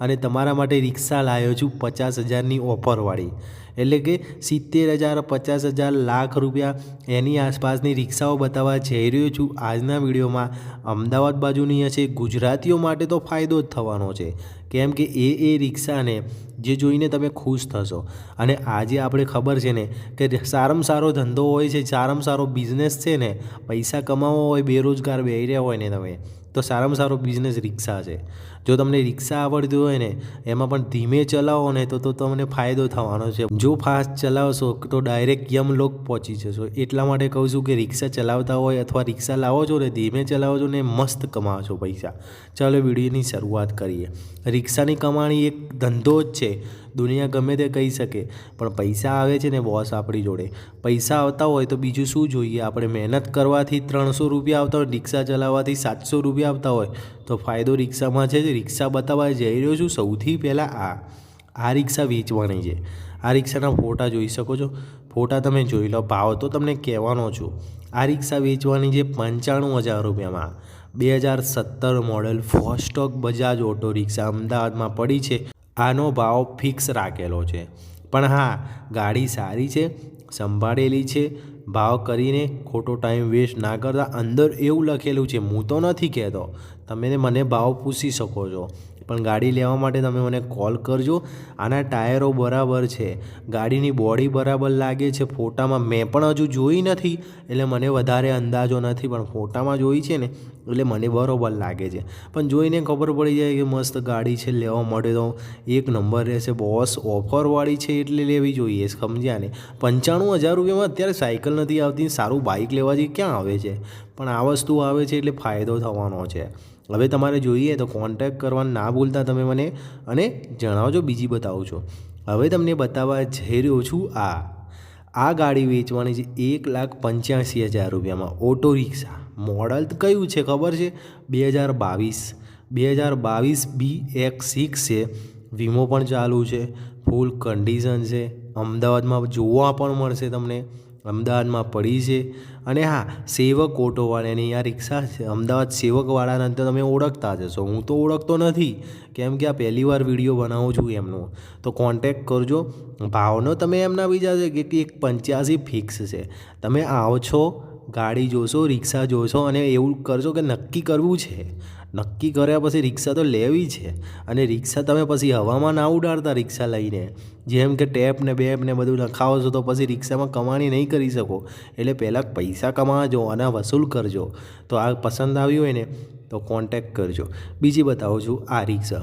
અને તમારા માટે રિક્ષા લાવ્યો છું પચાસ હજારની ઓફરવાળી. એટલે કે સિત્તેર હજાર, પચાસ હજાર, લાખ રૂપિયા એની આસપાસની રિક્ષાઓ બતાવવા જઈ રહ્યો છું. આજના વિડીયોમાં અમદાવાદ બાજુની હશે. ગુજરાતીઓ માટે તો ફાયદો જ થવાનો છે. કેમ કે એ એ રિક્ષાને જે જોઈને તમે ખુશ થશો. અને આજે આપણે ખબર છે ને કે સારામાં સારો ધંધો હોય છે, સારામાં સારો બિઝનેસ છે ને, પૈસા કમાવો હોય, બેરોજગાર બેહી રહ્યા હોય ને તમે તો સારામાં સારો બિઝનેસ રિક્ષા છે. જો તમને રિક્ષા આવડતી હોય ને, એમાં પણ ધીમે ચલાવો ને, તો તો તમને ફાયદો થવાનો છે. જો ફાસ્ટ ચલાવશો, તો ડાયરેક્ટ યમલોક પહોંચી જશો. એટલા માટે કહું છું કે રિક્ષા ચલાવતા હોય અથવા રિક્ષા લાવો છો ને, ધીમે ચલાવો છો ને, મસ્ત કમાવો છો પૈસા. ચાલો વિડીયોની શરૂઆત કરીએ. રિક્ષાની કમાણી એક ધંધો જ છે. દુનિયા ગમે તે કહી શકે, પણ પૈસા આવે છે ને બોસ આપણી જોડે. પૈસા આવતા હોય તો બીજું શું જોઈએ? આપણે મહેનત કરવાથી ત્રણસો રૂપિયા આવતા હોય, રિક્ષા ચલાવવાથી સાતસો રૂપિયા આવતા હોય, તો ફાયદો રિક્ષામાં છે રિક્ષા બતાવવા જઈ રહ્યો છું સૌથી પહેલાં આ આ રિક્ષા વેચવાની છે. આ રિક્ષાના ફોટા જોઈ શકો છો. ફોટા તમે જોઈ લો, ભાવ તો તમને કહેવાનો છું. આ રિક્ષા વેચવાની છે પંચાણું હજાર રૂપિયામાં. બે હજાર સત્તર મોડલ ફોસ્ટોક બજાજ ઓટો રિક્ષા અમદાવાદમાં પડી છે. આનો ભાવ ફિક્સ રાખેલો છે. પણ હા, ગાડી સારી છે, સંભાળેલી છે. ભાવ કરીને ખોટો ટાઈમ વેસ્ટ ના કરતા અંદર એવું લખેલું છે, હું તો નથી કહેતો. તમે મને ભાવ પૂછી શકો છો. પણ ગાડી લેવા માટે તમે મને કોલ કરજો. આના ટાયરો બરાબર છે. ગાડીની બોડી બરાબર લાગે છે. ફોટામાં મેં પણ હજુ જોઈ નથી. એટલે મને વધારે અંદાજો નથી, પણ ફોટામાં જોઈ છે ને, એટલે મને બરાબર લાગે છે. પણ જોઈને ખબર પડી જાય કે મસ્ત ગાડી છે લેવા માટે તો. એક નંબર રહેશે. બોસ ઓફરવાળી છે એટલે લેવી જોઈએ, સમજ્યા ને? પંચાણું હજાર રૂપિયામાં અત્યારે સાયકલ નથી આવતી. સારું બાઇક લેવાથી ક્યાં આવે છે? પણ આ વસ્તુ આવે છે એટલે ફાયદો થવાનો છે. હવે તમારે જોઈએ તો કોન્ટેક્ટ કરવાનું ના ભૂલતા તમે મને અને જણાવજો, બીજી બતાવો છો હવે તમને બતાવવા જઈ રહ્યો છું આ. આ ગાડી વેચવાની છે એક લાખ પંચ્યાસી હજાર રૂપિયામાં. Auto rickshaw. મોડલ કયું છે ખબર છે? બે હજાર બાવીસ. બે હજાર બાવીસ બી એક્સ સિક્સ છે. વીમો પણ ચાલુ છે. ફૂલ કન્ડિશન છે. અમદાવાદમાં જોવા પણ મળશે તમને. અમદાવાદમાં પડી છે. અને હા, સેવક ઓટોવાળાની આ રિક્ષા છે, અમદાવાદ સેવકવાળાને તો તમે ઓળખતા જ હશો. હું તો ઓળખતો નથી. કેમ કે આ પહેલીવાર વીડિયો બનાવું છું એમનો. તો કોન્ટેક કરજો. ભાવનો તમે એમના બીજા છે કે એક પંચ્યાસી ફિક્સ છે. તમે આવશો ગાડી જોશો, રિક્ષા જોશો અને એવું કરશો કે નક્કી કરવું છે. નક્કી કર્યા પછી રિક્ષા તો લેવી છે. અને રિક્ષા તમે પછી હવામાં ના ઉડાડતા રિક્ષા લઈને. જેમ કે ટેપ ને બેપ ને બધું નખાવો છો તો પછી રિક્ષામાં કમાણી નહીં કરી શકો. એટલે પહેલાં પૈસા કમાજો અને વસૂલ કરજો. તો આ પસંદ આવ્યું હોય ને, તો કોન્ટેક કરજો. બીજી બતાવું છું આ રિક્ષા.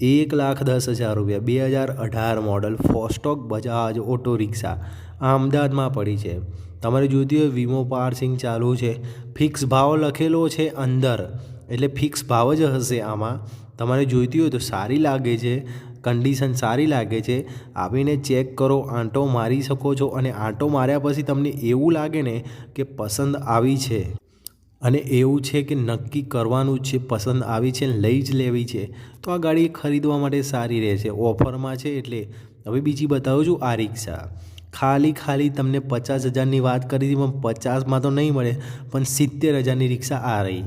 એક લાખ દસ હજાર રૂપિયા, બે હજાર અઢાર મોડલ ફોસ્ટોક બજાજ ઓટો રિક્ષા આ અમદાવાદમાં પડી છે. તમારે જોઈતી હોય વીમો પાર્સિંગ ચાલુ છે. ફિક્સ ભાવ લખેલો છે અંદર. એટલે ફિક્સ ભાવ જ હશે આમાં. તમારે જોઈતી હોય તો સારી લાગે છે કન્ડિશન સારી લાગે છે. આવીને ચેક કરો, આંટો મારી શકો છો અને આંટો માર્યા પછી તમને એવું લાગે ને કે પસંદ આવી છે. અને એવું છે કે નક્કી કરવાનું છે, પસંદ આવી છે, લઈ જ લેવી છે. તો આ ગાડી ખરીદવા માટે સારી રહેશે ઓફરમાં છે એટલે હવે બીજી બતાવું છું આ રિક્ષા. ખાલી ખાલી તમને પચાસ હજારની વાત કરી હતી, પણ પચાસમાં તો નહીં મળે, પણ સિત્તેર હજારની રિક્ષા આ રહી.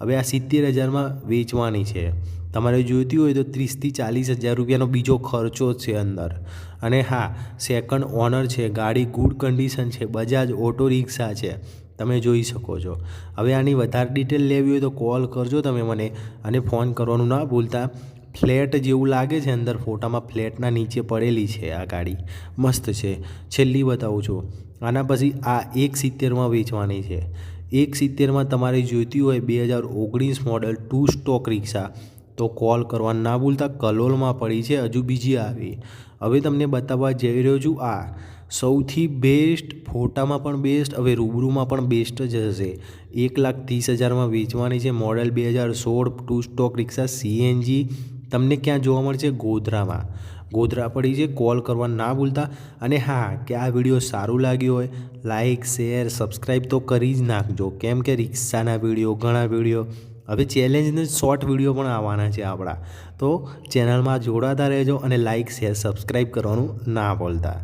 હવે આ સિત્તેર હજારમાં વેચવાની છે. તમારે જોઈતી હોય તો ત્રીસથી ચાલીસ હજાર રૂપિયાનો બીજો ખર્ચો છે અંદર. અને હા સેકન્ડ ઓનર છે, ગાડી ગુડ કન્ડિશન છે, બજાજ ઓટો રિક્ષા છે. તમે જોઈ શકો છો. હવે આની વધારે ડિટેલ લેવી હોય તો કોલ કરજો તમે મને અને ફોન કરવાનું ના ભૂલતા. ફ્લેટ જેવું લાગે છે અંદર, ફોટામાં ફ્લેટના નીચે પડેલી છે આ ગાડી. મસ્ત છે. છેલ્લી બતાવું છું. આના પછી આ એક સિત્તેરમાં વેચવાની છે. એક સિત્તેરમાં તમારે જોઈતી હોય બે હજાર ઓગણીસ મોડલ ટુ સ્ટોક રિક્ષા, તો કોલ કરવા ના ભૂલતા કલોલમાં પડી છે, હજુ બીજી આવી. હવે તમને બતાવવા જઈ રહ્યો છું આ. સૌથી બેસ્ટ ફોટામાં પણ બેસ્ટ, હવે રૂબરૂમાં પણ બેસ્ટ જ હશે. એક લાખ ત્રીસ હજારમાં વેચવાની છે મોડલ બે હજાર સોળ ટુ સ્ટોક રિક્ષા સીએનજી. તમને ક્યાં જોવા મળશે? ગોધરામાં. ગોધરા પડી છે. કોલ કરવા ના ભૂલતા. અને હા, કે આ વીડિયો સારું લાગ્યું હોય લાઇક શેર સબસ્ક્રાઈબ તો કરી જ નાખજો. કેમ કે રિક્ષાના વીડિયો, ઘણા વીડિયો, હવે ચેલેન્જને શોર્ટ વીડિયો પણ આવવાના છે આપણા. તો ચેનલમાં જોડાતા રહેજો અને લાઇક શેર સબસ્ક્રાઈબ કરવાનું ના ભૂલતા.